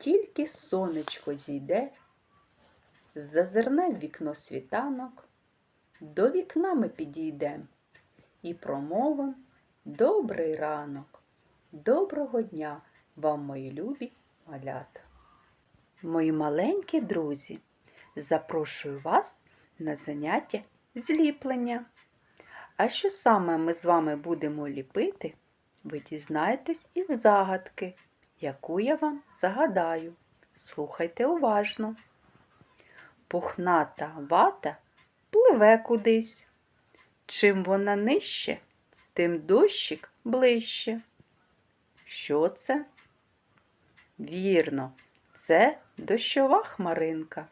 тільки сонечко зійде, зазирне в вікно світанок, до вікна ми підійдем і промовим добрий ранок, доброго дня вам, мої любі малята. Мої маленькі друзі, запрошую вас на заняття зліплення. А що саме ми з вами будемо ліпити, ви дізнаєтесь із загадки, яку я вам загадаю. Слухайте уважно. Пухната вата пливе кудись. Чим вона нижче, тим дощик ближче. Що це? Вірно, це дощова хмаринка.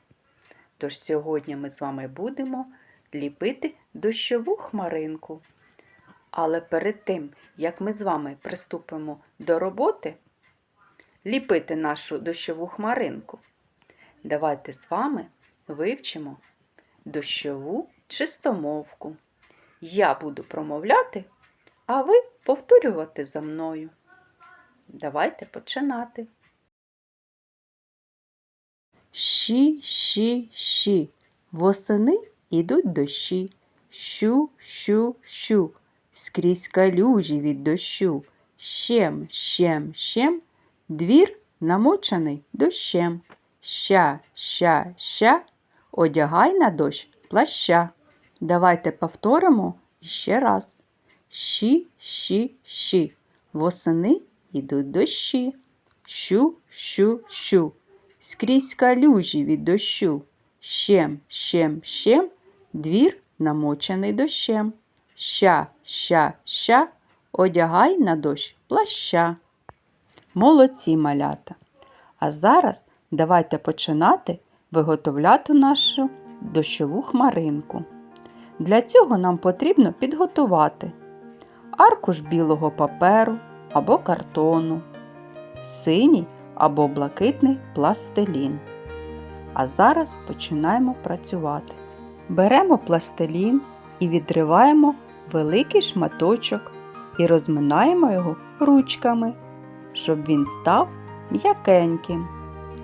Тож сьогодні ми з вами будемо ліпити дощову хмаринку. Але перед тим, як ми з вами приступимо до роботи, ліпити нашу дощову хмаринку, давайте з вами вивчимо дощову чистомовку. Я буду промовляти, а ви повторювати за мною. Давайте починати. Щі, щі, щі. Восени ідуть дощі. Щу, щу, щу. Скрізь калюжі від дощу. Щем, щем, щем. Двір намочений дощем. Ща, ща, ща. Одягай на дощ плаща. Давайте повторимо ще раз. Щі, щі, щі. Восени ідуть дощі. Щу, щу, щу. Скрізь калюжі від дощу. Щем, щем, щем. Двір намочений дощем. Ща, ща, ща. Одягай на дощ плаща. Молодці малята. А зараз давайте починати виготовляти нашу дощову хмаринку. Для цього нам потрібно підготувати аркуш білого паперу або картону, синій або блакитний пластилін. А зараз починаємо працювати. Беремо пластилін і відриваємо великий шматочок і розминаємо його ручками, щоб він став м'якеньким,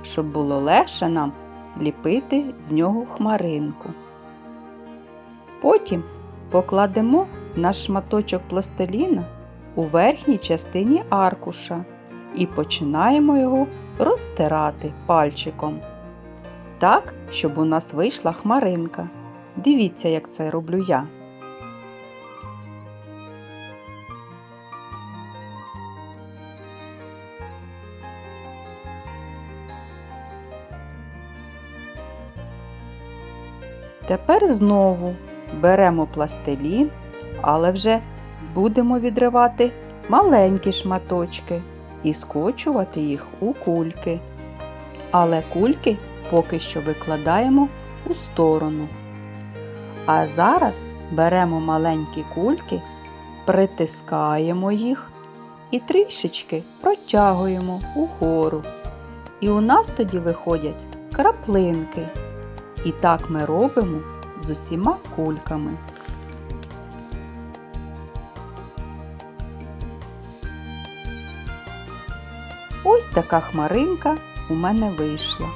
щоб було легше нам ліпити з нього хмаринку. Потім покладемо наш шматочок пластиліна у верхній частині аркуша і починаємо його розтирати пальчиком. Так, щоб у нас вийшла хмаринка. Дивіться, як це роблю я. Тепер знову беремо пластилін, але вже будемо відривати маленькі шматочки і скочувати їх у кульки. Але кульки поки що викладаємо у сторону. А зараз беремо маленькі кульки, притискаємо їх і трішечки протягуємо угору. І у нас тоді виходять краплинки. І так ми робимо з усіма кульками. Ось така хмаринка у мене вийшла.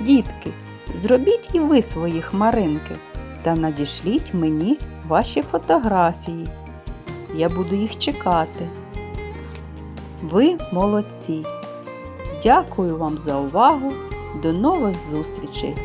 Дітки, зробіть і ви свої хмаринки та надішліть мені ваші фотографії. Я буду їх чекати. Ви молодці! Дякую вам за увагу! До нових зустрічей!